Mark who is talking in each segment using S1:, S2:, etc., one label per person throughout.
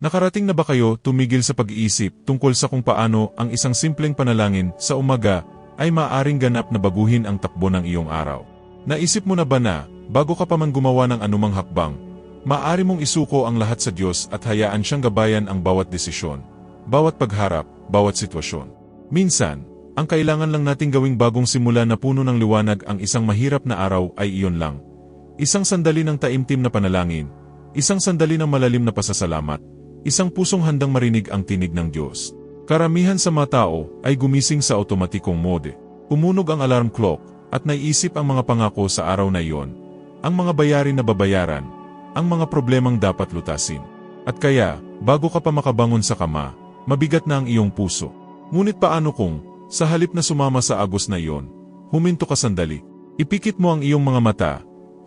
S1: Nakarating na ba kayo tumigil sa pag-iisip tungkol sa kung paano ang isang simpleng panalangin sa umaga ay maaring ganap na baguhin ang takbo ng iyong araw? Naisip mo na ba na, bago ka pa man gumawa ng anumang hakbang, maaari mong isuko ang lahat sa Diyos at hayaan siyang gabayan ang bawat desisyon, bawat pagharap, bawat sitwasyon. Minsan, ang kailangan lang nating gawing bagong simula na puno ng liwanag ang isang mahirap na araw ay iyon lang. Isang sandali ng taimtim na panalangin, isang sandali ng malalim na pasasalamat, Isang pusong handang marinig ang tinig ng Diyos. Karamihan sa mga tao ay gumising sa otomatikong mode. Umunog ang alarm clock at naiisip ang mga pangako sa araw na iyon, ang mga bayarin na babayaran, ang mga problemang dapat lutasin. At kaya, bago ka pa makabangon sa kama, mabigat na ang iyong puso. Ngunit paano kung, sa halip na sumama sa agos na iyon, huminto ka sandali, ipikit mo ang iyong mga mata,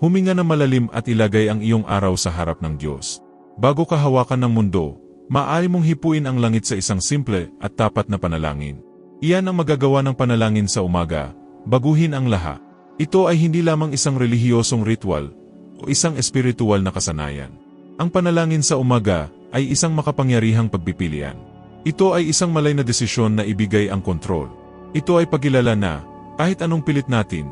S1: huminga na malalim at ilagay ang iyong araw sa harap ng Diyos. Bago ka hawakan ng mundo, maaari mong hipuin ang langit sa isang simple at tapat na panalangin. Iyan ang magagawa ng panalangin sa umaga, baguhin ang laha. Ito ay hindi lamang isang relihiyosong ritual o isang espiritual na kasanayan. Ang panalangin sa umaga ay isang makapangyarihang pagpipilian. Ito ay isang malay na desisyon na ibigay ang kontrol. Ito ay pagilala na, kahit anong pilit natin,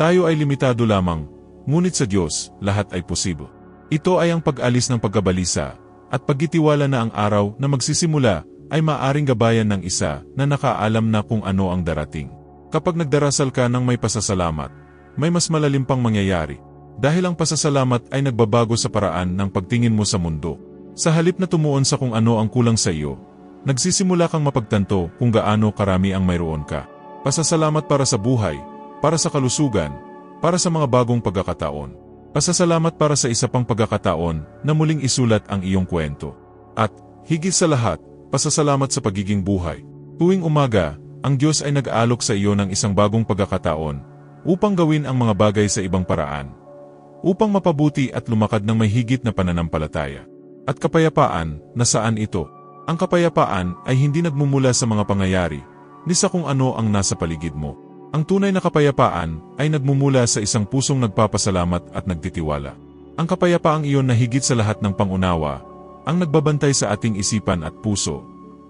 S1: tayo ay limitado lamang, ngunit sa Diyos, lahat ay posible. Ito ay ang pag-alis ng pagkabalisa at pagkitiwala na ang araw na magsisimula ay maaring gabayan ng isa na nakaalam na kung ano ang darating. Kapag nagdarasal ka ng may pasasalamat, may mas malalim pang mangyayari. Dahil ang pasasalamat ay nagbabago sa paraan ng pagtingin mo sa mundo. Sa halip na tumuon sa kung ano ang kulang sa iyo, nagsisimula kang mapagtanto kung gaano karami ang mayroon ka. Pasasalamat para sa buhay, para sa kalusugan, para sa mga bagong pagkakataon. Pasasalamat para sa isa pang pagkakataon na muling isulat ang iyong kwento. At, higit sa lahat, pasasalamat sa pagiging buhay. Tuwing umaga, ang Diyos ay nag-aalok sa iyo ng isang bagong pagkakataon upang gawin ang mga bagay sa ibang paraan. Upang mapabuti at lumakad ng may higit na pananampalataya. At kapayapaan, nasaan ito? Ang kapayapaan ay hindi nagmumula sa mga pangyayari, ni sa kung ano ang nasa paligid mo. Ang tunay na kapayapaan ay nagmumula sa isang pusong nagpapasalamat at nagtitiwala. Ang kapayapaang iyon na higit sa lahat ng pangunawa, ang nagbabantay sa ating isipan at puso,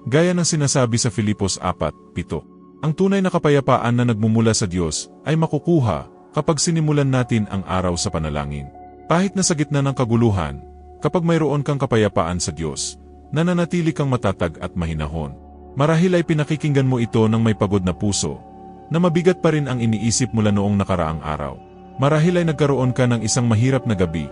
S1: gaya ng sinasabi sa Filipos 4:7. Ang tunay na kapayapaan na nagmumula sa Diyos ay makukuha kapag sinimulan natin ang araw sa panalangin. Kahit na sa gitna ng kaguluhan, kapag mayroon kang kapayapaan sa Diyos, nananatili kang matatag at mahinahon. Marahil ay pinakikinggan mo ito ng may pagod na puso, na mabigat pa rin ang iniisip mula noong nakaraang araw. Marahil ay nagkaroon ka ng isang mahirap na gabi,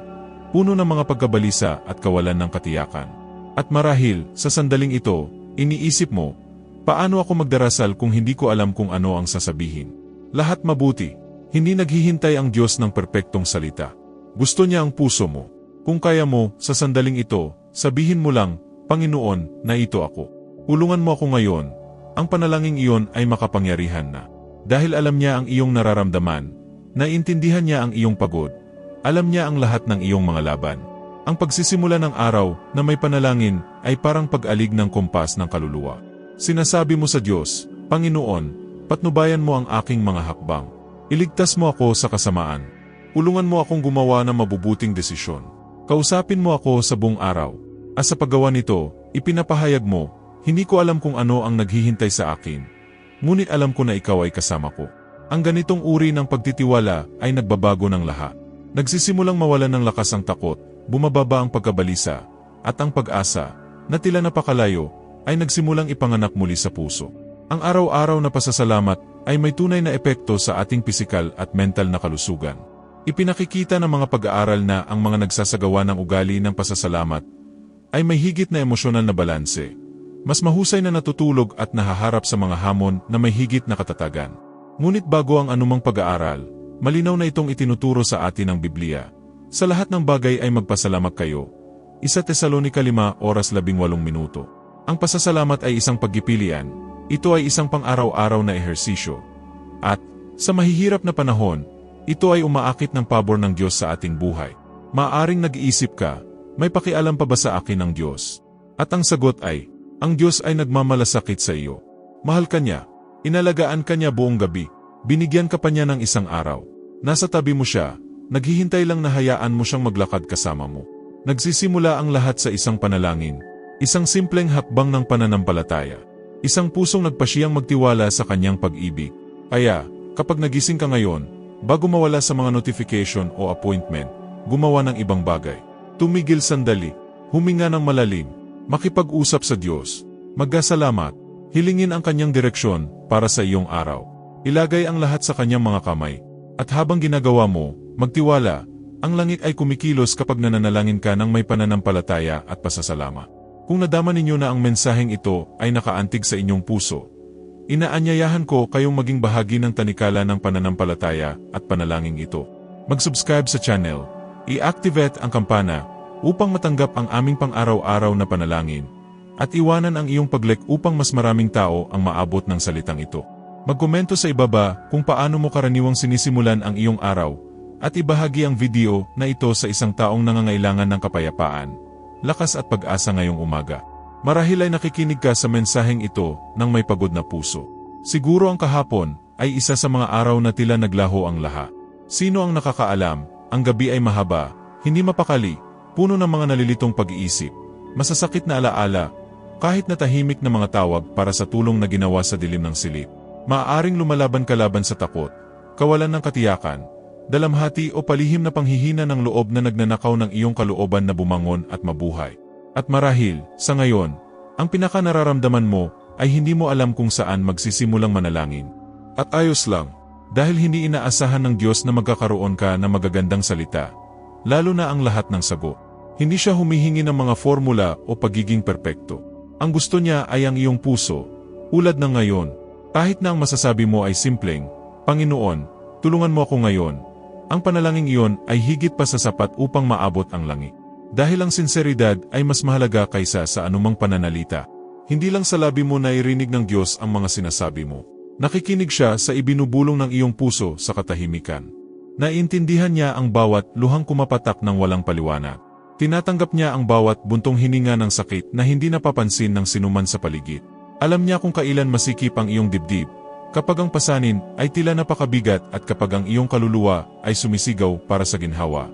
S1: puno ng mga pagkabalisa at kawalan ng katiyakan. At marahil, sa sandaling ito, iniisip mo, paano ako magdarasal kung hindi ko alam kung ano ang sasabihin? Lahat mabuti, hindi naghihintay ang Diyos ng perpektong salita. Gusto niya ang puso mo. Kung kaya mo, sa sandaling ito, sabihin mo lang, Panginoon, na ito ako. Ulungan mo ako ngayon. Ang panalangin iyon ay makapangyarihan na. Dahil alam niya ang iyong nararamdaman, naiintindihan niya ang iyong pagod, alam niya ang lahat ng iyong mga laban. Ang pagsisimula ng araw na may panalangin ay parang pag-alig ng kompas ng kaluluwa. Sinasabi mo sa Diyos, Panginoon, patnubayan mo ang aking mga hakbang. Iligtas mo ako sa kasamaan. Ulungan mo akong gumawa ng mabubuting desisyon. Kausapin mo ako sa buong araw. At sa paggawa nito, ipinapahayag mo, hindi ko alam kung ano ang naghihintay sa akin, ngunit alam ko na ikaw ay kasama ko. Ang ganitong uri ng pagtitiwala ay nagbabago ng lahat. Nagsisimulang mawalan ng lakas ang takot, bumababa ang pagkabalisa, at ang pag-asa, na tila napakalayo, ay nagsimulang ipanganak muli sa puso. Ang araw-araw na pasasalamat ay may tunay na epekto sa ating pisikal at mental na kalusugan. Ipinakikita ng mga pag-aaral na ang mga nagsasagawa ng ugali ng pasasalamat ay may higit na emosyonal na balanse, mas mahusay na natutulog at nahaharap sa mga hamon na may higit na katatagan. Ngunit bago ang anumang pag-aaral, malinaw na itong itinuturo sa atin ng Biblia. Sa lahat ng bagay ay magpasalamat kayo. Isa Tesalonika 5 oras 18 minuto. Ang pasasalamat ay isang pagpipilian. Ito ay isang pang-araw-araw na ehersisyo. At, sa mahihirap na panahon, ito ay umaakit ng pabor ng Diyos sa ating buhay. Maaring nag-iisip ka, may pakialam pa ba sa akin ng Diyos? At ang sagot ay, ang Diyos ay nagmamalasakit sa iyo. Mahal ka niya. Inalagaan ka niya buong gabi. Binigyan ka pa niya ng isang araw. Nasa tabi mo siya. Naghihintay lang na hayaan mo siyang maglakad kasama mo. Nagsisimula ang lahat sa isang panalangin. Isang simpleng hakbang ng pananampalataya. Isang pusong nagpasiyang magtiwala sa kanyang pag-ibig. Kaya, kapag nagising ka ngayon, bago mawala sa mga notification o appointment, gumawa ng ibang bagay. Tumigil sandali, huminga ng malalim, makipag-usap sa Diyos, magkasalamat, hilingin ang kanyang direksyon para sa iyong araw. Ilagay ang lahat sa kanyang mga kamay. At habang ginagawa mo, magtiwala, ang langit ay kumikilos kapag nananalangin ka ng may pananampalataya at pasasalamat. Kung nadama ninyo na ang mensaheng ito ay nakaantig sa inyong puso, inaanyayahan ko kayong maging bahagi ng tanikala ng pananampalataya at panalangin ito. Mag-subscribe sa channel, i-activate ang kampana upang matanggap ang aming pang-araw-araw na panalangin, at iwanan ang iyong pag-like upang mas maraming tao ang maabot ng salitang ito. Magkomento sa ibaba kung paano mo karaniwang sinisimulan ang iyong araw, at ibahagi ang video na ito sa isang taong nangangailangan ng kapayapaan lakas at pag-asa ngayong umaga. Marahil ay nakikinig ka sa mensaheng ito ng may pagod na puso. Siguro ang kahapon ay isa sa mga araw na tila naglaho ang laha. Sino ang nakakaalam, ang gabi ay mahaba, hindi mapakali, puno ng mga nalilitong pag-iisip, masasakit na alaala, kahit na tahimik na mga tawag para sa tulong na ginawa sa dilim ng silip. Maaaring lumalaban kalaban sa takot, kawalan ng katiyakan, dalamhati o palihim na panghihina ng loob na nagnanakaw ng iyong kalooban na bumangon at mabuhay. At marahil, sa ngayon, ang pinaka nararamdaman mo ay hindi mo alam kung saan magsisimulang manalangin. At ayos lang, dahil hindi inaasahan ng Diyos na magkakaroon ka ng magagandang salita, lalo na ang lahat ng sagot. Hindi siya humihingi ng mga formula o pagiging perpekto. Ang gusto niya ay ang iyong puso, ulad ng ngayon, kahit na ang masasabi mo ay simpleng, Panginoon, tulungan mo ako ngayon, ang panalangin iyon ay higit pa sa sapat upang maabot ang langit. Dahil ang sinseridad ay mas mahalaga kaysa sa anumang pananalita. Hindi lang sa labi mo nairinig ng Diyos ang mga sinasabi mo. Nakikinig siya sa ibinubulong ng iyong puso sa katahimikan. Naiintindihan niya ang bawat luhang kumapatak ng walang paliwanag. Tinatanggap niya ang bawat buntong hininga ng sakit na hindi napapansin ng sinuman sa paligid. Alam niya kung kailan masikip ang iyong dibdib Kapag ang pasanin ay tila napakabigat at kapag ang iyong kaluluwa ay sumisigaw para sa ginhawa,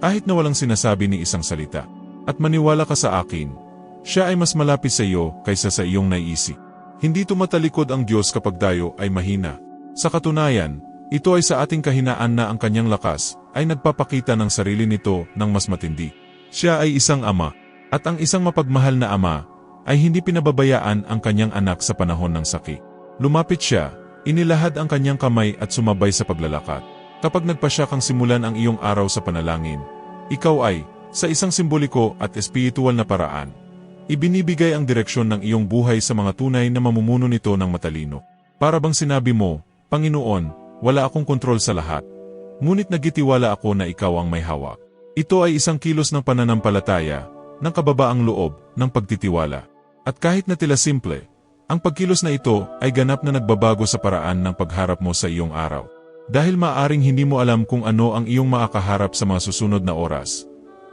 S1: kahit na walang sinasabi ni isang salita, at maniwala ka sa akin, siya ay mas malapit sa iyo kaysa sa iyong naiisip. Hindi tumatalikod ang Diyos kapag dayo ay mahina. Sa katunayan, ito ay sa ating kahinaan na ang kanyang lakas ay nagpapakita ng sarili nito ng mas matindi. Siya ay isang ama, at ang isang mapagmahal na ama ay hindi pinababayaan ang kanyang anak sa panahon ng sakit. Lumapit siya, inilahad ang kanyang kamay at sumabay sa paglalakad. Kapag nagpasya kang simulan ang iyong araw sa panalangin, ikaw ay, sa isang simboliko at espiritual na paraan, ibinibigay ang direksyon ng iyong buhay sa mga tunay na mamumuno nito ng matalino. Para bang sinabi mo, Panginoon, wala akong kontrol sa lahat. Ngunit nagitiwala ako na ikaw ang may hawak. Ito ay isang kilos ng pananampalataya, ng kababaang loob, ng pagtitiwala. At kahit na tila simple, ang pagkilos na ito ay ganap na nagbabago sa paraan ng pagharap mo sa iyong araw. Dahil maaring hindi mo alam kung ano ang iyong makakaharap sa mga susunod na oras.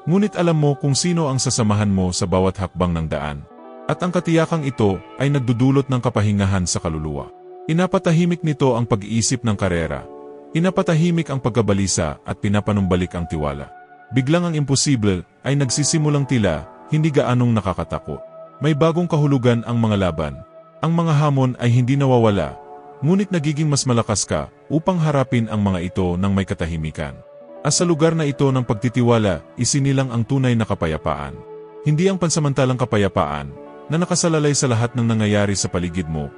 S1: Ngunit alam mo kung sino ang sasamahan mo sa bawat hakbang ng daan. At ang katiyakang ito ay nagdudulot ng kapahingahan sa kaluluwa. Inapatahimik nito ang pag-iisip ng karera. Inapatahimik ang pagkabalisa at pinapanumbalik ang tiwala. Biglang ang imposible ay nagsisimulang tila, hindi gaanong nakakatakot. May bagong kahulugan ang mga laban, ang mga hamon ay hindi nawawala, ngunit nagiging mas malakas ka upang harapin ang mga ito ng may katahimikan. At sa lugar na ito ng pagtitiwala, isinilang ang tunay na kapayapaan. Hindi ang pansamantalang kapayapaan na nakasalalay sa lahat ng nangyayari sa paligid mo,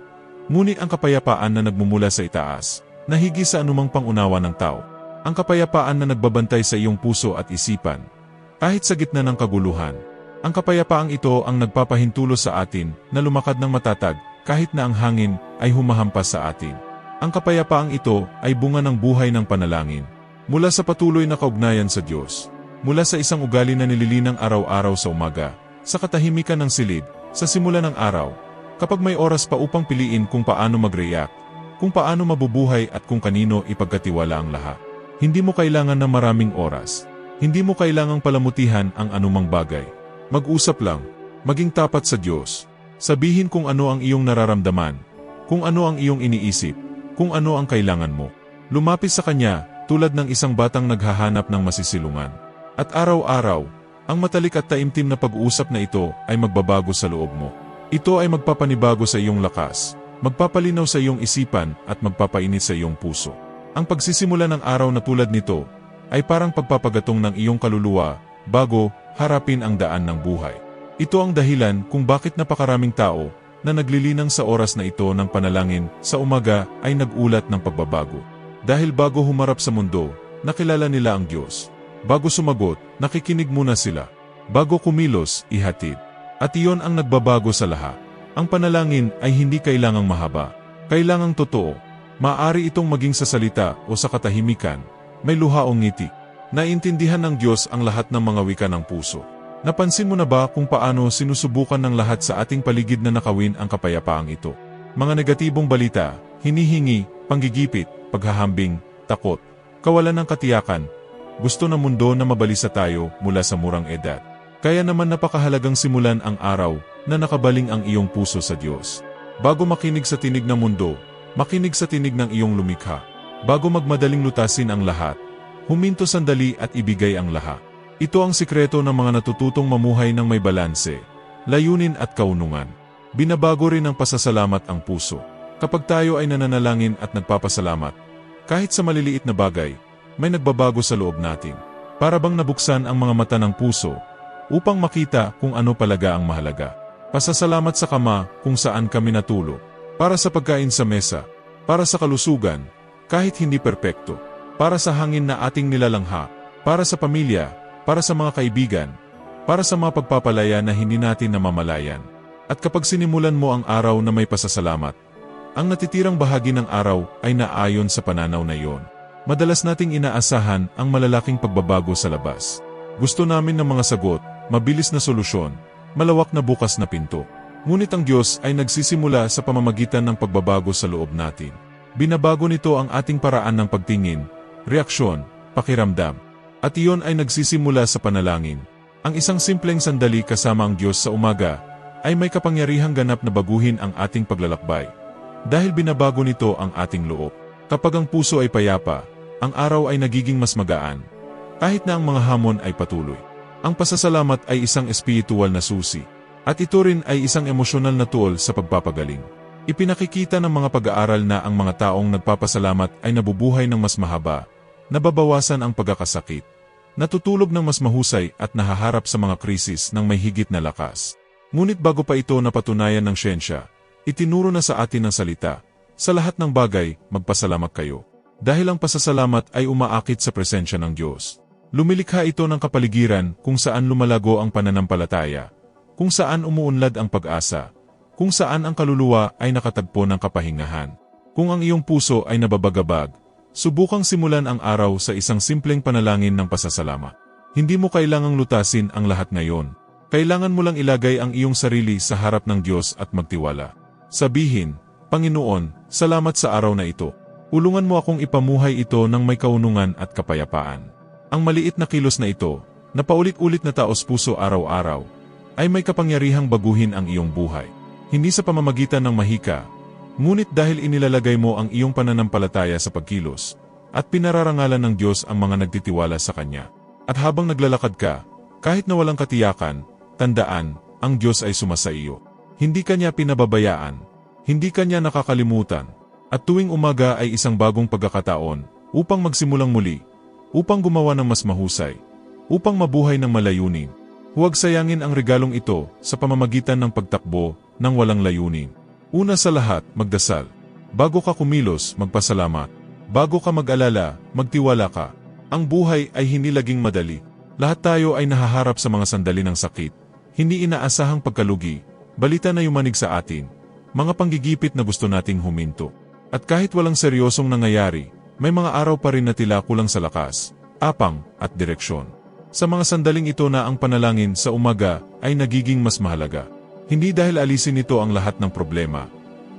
S1: ngunit ang kapayapaan na nagmumula sa itaas, na higi sa anumang pangunawa ng tao. Ang kapayapaan na nagbabantay sa iyong puso at isipan, kahit sa gitna ng kaguluhan. Ang kapayapaang ito ang nagpapahintulos sa atin na lumakad ng matatag kahit na ang hangin ay humahampas sa atin. Ang kapayapaang ito ay bunga ng buhay ng panalangin. Mula sa patuloy na kaugnayan sa Diyos. Mula sa isang ugali na nililinang araw-araw sa umaga, sa katahimikan ng silid, sa simula ng araw, kapag may oras pa upang piliin kung paano mag-react, kung paano mabubuhay at kung kanino ipagkatiwala ang lahat. Hindi mo kailangan ng maraming oras. Hindi mo kailangang palamutihan ang anumang bagay. Mag-usap lang, maging tapat sa Diyos, Sabihin kung ano ang iyong nararamdaman, kung ano ang iyong iniisip, kung ano ang kailangan mo. Lumapit sa Kanya tulad ng isang batang naghahanap ng masisilungan. At araw-araw, Ang matalik at taimtim na pag-uusap na ito ay magbabago sa loob mo. Ito ay magpapanibago sa iyong lakas, magpapalinaw sa iyong isipan at magpapainit sa iyong puso. Ang pagsisimula ng araw na tulad nito ay parang pagpapagatong ng iyong kaluluwa bago harapin ang daan ng buhay. Ito ang dahilan kung bakit napakaraming tao na naglilinang sa oras na ito ng panalangin sa umaga ay nagulat ng pagbabago. Dahil bago humarap sa mundo, nakilala nila ang Diyos. Bago sumagot, nakikinig muna sila. Bago kumilos, ihatid. At iyon ang nagbabago sa lahat. Ang panalangin ay hindi kailangang mahaba. Kailangang totoo. Maaari itong maging sa salita o sa katahimikan. May luha o ngiti. Naintindihan ng Diyos ang lahat ng mga wika ng puso. Napansin mo na ba kung paano sinusubukan ng lahat sa ating paligid na nakawin ang kapayapaang ito? Mga negatibong balita, hinihingi, panggigipit, paghahambing, takot, kawalan ng katiyakan, gusto ng mundo na mabalisa tayo mula sa murang edad. Kaya naman napakahalagang simulan ang araw na nakabaling ang iyong puso sa Diyos. Bago makinig sa tinig ng mundo, makinig sa tinig ng iyong lumikha. Bago magmadaling lutasin ang lahat, huminto sandali at ibigay ang lahat. Ito ang sikreto ng mga natututong mamuhay ng may balanse, layunin at kaunungan. Binabago rin ng pasasalamat ang puso. Kapag tayo ay nananalangin at nagpapasalamat, kahit sa maliliit na bagay, may nagbabago sa loob natin. Para bang nabuksan ang mga mata ng puso upang makita kung ano palaga ang mahalaga. Pasasalamat sa kama kung saan kami natulog. Para sa pagkain sa mesa, para sa kalusugan, kahit hindi perpekto. Para sa hangin na ating nilalangha, para sa pamilya, para sa mga kaibigan, para sa mga pagpapalaya na hindi natin namamalayan. At kapag sinimulan mo ang araw na may pasasalamat, ang natitirang bahagi ng araw ay naayon sa pananaw na iyon. Madalas nating inaasahan ang malalaking pagbabago sa labas. Gusto namin ng mga sagot, mabilis na solusyon, malawak na bukas na pinto. Ngunit ang Diyos ay nagsisimula sa pamamagitan ng pagbabago sa loob natin. Binabago nito ang ating paraan ng pagtingin, reaksyon, pakiramdam. At iyon ay nagsisimula sa panalangin. Ang isang simpleng sandali kasama ang Diyos sa umaga ay may kapangyarihang ganap na baguhin ang ating paglalakbay. Dahil binabago nito ang ating loob. Kapag ang puso ay payapa, ang araw ay nagiging mas magaan. Kahit na ang mga hamon ay patuloy. Ang pasasalamat ay isang espiritual na susi. At ito rin ay isang emosyonal na tool sa pagpapagaling. Ipinakikita ng mga pag-aaral na ang mga taong nagpapasalamat ay nabubuhay ng mas mahaba, nababawasan ang pagkakasakit, natutulog ng mas mahusay at nahaharap sa mga krisis ng may higit na lakas. Ngunit bago pa ito napatunayan ng siyensya, itinuro na sa atin ng salita, sa lahat ng bagay, magpasalamat kayo. Dahil ang pasasalamat ay umaakit sa presensya ng Diyos. Lumilikha ito ng kapaligiran kung saan lumalago ang pananampalataya, kung saan umuunlad ang pag-asa, kung saan ang kaluluwa ay nakatagpo ng kapahingahan. Kung ang iyong puso ay nababagabag, subukang simulan ang araw sa isang simpleng panalangin ng pasasalamat. Hindi mo kailangang lutasin ang lahat ngayon. Kailangan mo lang ilagay ang iyong sarili sa harap ng Diyos at magtiwala. Sabihin, Panginoon, salamat sa araw na ito. Ulungan mo akong ipamuhay ito ng may kaunungan at kapayapaan. Ang maliit na kilos na ito, na paulit-ulit na taos puso araw-araw, ay may kapangyarihang baguhin ang iyong buhay. Hindi sa pamamagitan ng mahika, ngunit dahil inilalagay mo ang iyong pananampalataya sa pagkilos, at pinararangalan ng Diyos ang mga nagtitiwala sa Kanya. At habang naglalakad ka, kahit na walang katiyakan, tandaan, ang Diyos ay sumasa iyo. Hindi Kanya pinababayaan, hindi Kanya nakakalimutan, at tuwing umaga ay isang bagong pagkakataon upang magsimulang muli, upang gumawa ng mas mahusay, upang mabuhay ng malayunin. Huwag sayangin ang regalong ito sa pamamagitan ng pagtakbo ng walang layunin. Una sa lahat, magdasal. Bago ka kumilos, magpasalamat. Bago ka mag-alala, magtiwala ka. Ang buhay ay hindi laging madali. Lahat tayo ay nahaharap sa mga sandali ng sakit. Hindi inaasahang pagkalugi. Balita na yumanig sa atin. Mga panggigipit na gusto nating huminto. At kahit walang seryosong nangyayari, may mga araw pa rin na tila kulang sa lakas, apang, at direksyon. Sa mga sandaling ito na ang panalangin sa umaga ay nagiging mas mahalaga. Hindi dahil alisin nito ang lahat ng problema,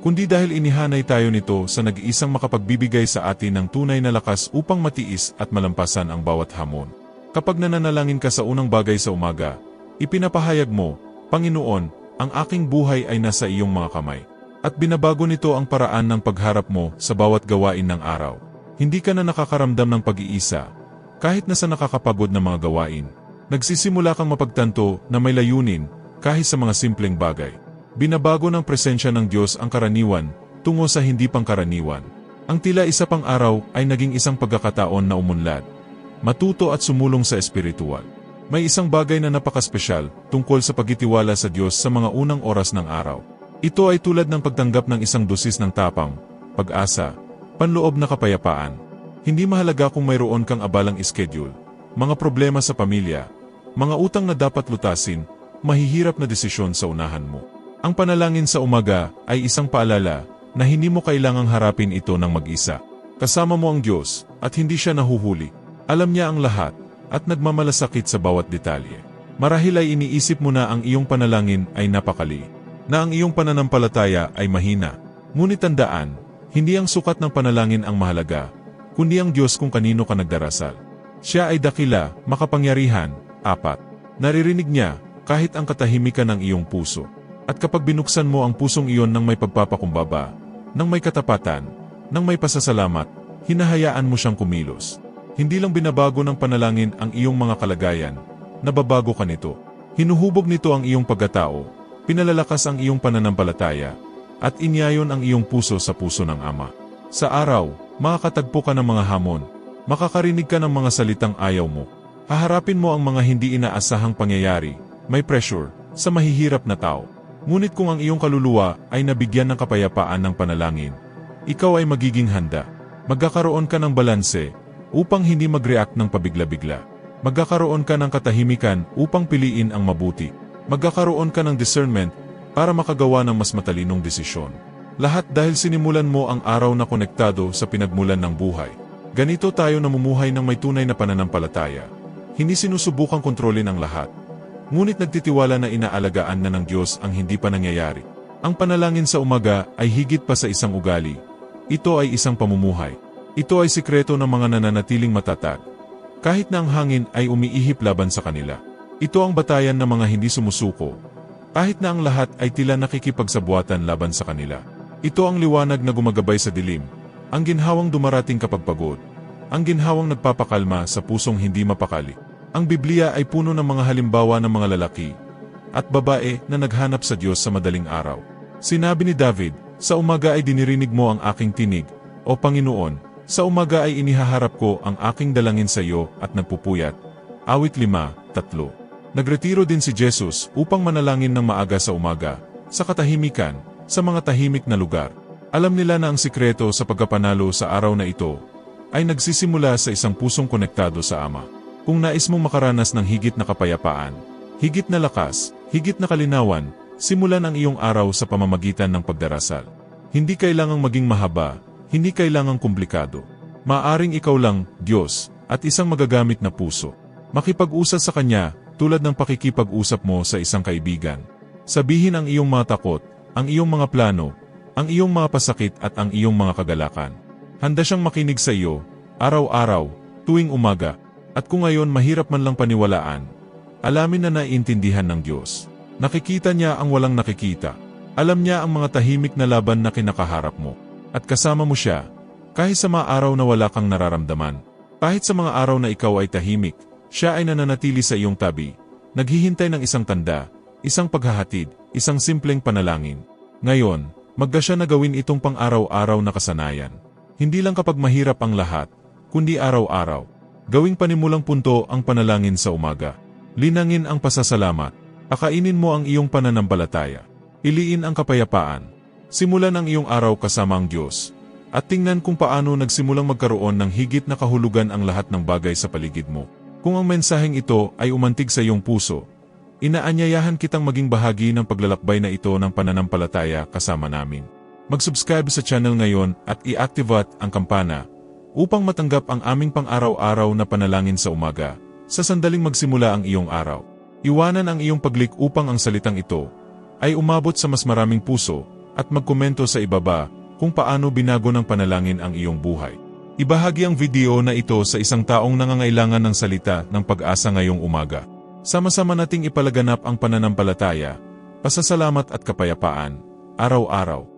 S1: kundi dahil inihanay tayo nito sa nag-iisang makapagbibigay sa atin ng tunay na lakas upang matiis at malampasan ang bawat hamon. Kapag nananalangin ka sa unang bagay sa umaga, ipinapahayag mo, Panginoon, ang aking buhay ay nasa iyong mga kamay. At binabago nito ang paraan ng pagharap mo sa bawat gawain ng araw. Hindi ka na nakakaramdam ng pag-iisa, kahit na sa nakakapagod na mga gawain. Nagsisimula kang mapagtanto na may layunin kahit sa mga simpleng bagay. Binabago ng presensya ng Diyos ang karaniwan tungo sa hindi pangkaraniwan. Ang tila isa pang araw ay naging isang pagkakataon na umunlad. Matuto at sumulong sa espiritual. May isang bagay na napakaspesyal tungkol sa pagitiwala sa Diyos sa mga unang oras ng araw. Ito ay tulad ng pagtanggap ng isang dosis ng tapang, pag-asa, panloob na kapayapaan. Hindi mahalaga kung mayroon kang abalang schedule, mga problema sa pamilya, mga utang na dapat lutasin, mahihirap na desisyon sa unahan mo. Ang panalangin sa umaga ay isang paalala na hindi mo kailangang harapin ito ng mag-isa. Kasama mo ang Diyos at hindi siya nahuhuli. Alam niya ang lahat at nagmamalasakit sa bawat detalye. Marahil ay iniisip mo na ang iyong panalangin ay napakali, na ang iyong pananampalataya ay mahina. Ngunit tandaan, hindi ang sukat ng panalangin ang mahalaga, kundi ang Diyos kung kanino ka nagdarasal. Siya ay dakila, makapangyarihan, apat. Naririnig niya kahit ang katahimikan ng iyong puso. At kapag binuksan mo ang pusong iyon ng may pagpapakumbaba, ng may katapatan, ng may pasasalamat, hinahayaan mo siyang kumilos. Hindi lang binabago ng panalangin ang iyong mga kalagayan, nababago ka nito. Hinuhubog nito ang iyong pagkatao, pinalalakas ang iyong pananampalataya, at inyayon ang iyong puso sa puso ng Ama. Sa araw, makakatagpo ka ng mga hamon, makakarinig ka ng mga salitang ayaw mo, haharapin mo ang mga hindi inaasahang pangyayari, may pressure, sa mahihirap na tao. Ngunit kung ang iyong kaluluwa ay nabigyan ng kapayapaan ng panalangin, ikaw ay magiging handa. Magkakaroon ka ng balanse, upang hindi mag-react ng pabigla-bigla. Magkakaroon ka ng katahimikan upang piliin ang mabuti. Magkakaroon ka ng discernment para makagawa ng mas matalinong desisyon. Lahat dahil sinimulan mo ang araw na konektado sa pinagmulan ng buhay. Ganito tayo namumuhay ng may tunay na pananampalataya. Hindi sinusubukang kontrolin ang lahat. Ngunit nagtitiwala na inaalagaan na ng Diyos ang hindi pa nangyayari. Ang panalangin sa umaga ay higit pa sa isang ugali. Ito ay isang pamumuhay. Ito ay sikreto ng mga nananatiling matatag. Kahit na ang hangin ay umiihip laban sa kanila. Ito ang batayan ng mga hindi sumusuko. Kahit na ang lahat ay tila nakikipagsabuatan laban sa kanila. Ito ang liwanag na gumagabay sa dilim. Ang ginhawang dumarating kapag pagod. Ang ginhawang nagpapakalma sa pusong hindi mapakali. Ang Biblia ay puno ng mga halimbawa ng mga lalaki at babae na naghanap sa Diyos sa madaling araw. Sinabi ni David, Sa umaga ay dinirinig mo ang aking tinig, O Panginoon, sa umaga ay inihaharap ko ang aking dalangin sa iyo at nagpupuyat. Awit 5, 3. Nagretiro din si Jesus upang manalangin ng maaga sa umaga, sa katahimikan, sa mga tahimik na lugar. Alam nila na ang sikreto sa pagkapanalo sa araw na ito ay nagsisimula sa isang pusong konektado sa Ama. Kung nais mong makaranas ng higit na kapayapaan, higit na lakas, higit na kalinawan, simulan ang iyong araw sa pamamagitan ng pagdarasal. Hindi kailangang maging mahaba, hindi kailangang komplikado. Maaring ikaw lang, Diyos, at isang magagamit na puso. Makipag-usap sa Kanya tulad ng pakikipag-usap mo sa isang kaibigan. Sabihin ang iyong mga takot, ang iyong mga plano, ang iyong mga pasakit at ang iyong mga kagalakan. Handa siyang makinig sa iyo, araw-araw, tuwing umaga, at kung ngayon mahirap man lang paniwalaan, alamin na naiintindihan ng Diyos. Nakikita niya ang walang nakikita. Alam niya ang mga tahimik na laban na kinakaharap mo. At kasama mo siya, kahit sa mga araw na wala kang nararamdaman. Kahit sa mga araw na ikaw ay tahimik, siya ay nananatili sa iyong tabi, naghihintay ng isang tanda, isang paghahatid, isang simpleng panalangin. Ngayon, magda siya na gawin itong pang-araw-araw na kasanayan. Hindi lang kapag mahirap ang lahat, kundi araw-araw. Gawing panimulang punto ang panalangin sa umaga. Linangin ang pasasalamat. Akainin mo ang iyong pananampalataya. Iliin ang kapayapaan. Simulan ang iyong araw kasama ang Diyos. At tingnan kung paano nagsimulang magkaroon ng higit na kahulugan ang lahat ng bagay sa paligid mo. Kung ang mensaheng ito ay umantig sa iyong puso, inaanyayahan kitang maging bahagi ng paglalakbay na ito ng pananampalataya kasama namin. Mag-subscribe sa channel ngayon at i-activate ang kampana upang matanggap ang aming pang-araw-araw na panalangin sa umaga, sa sandaling magsimula ang iyong araw. Iwanan ang iyong paglik upang ang salitang ito ay umabot sa mas maraming puso at magkomento sa ibaba kung paano binago ng panalangin ang iyong buhay. Ibahagi ang video na ito sa isang taong nangangailangan ng salita ng pag-asa ngayong umaga. Sama-sama nating ipalaganap ang pananampalataya, pasasalamat at kapayapaan, araw-araw.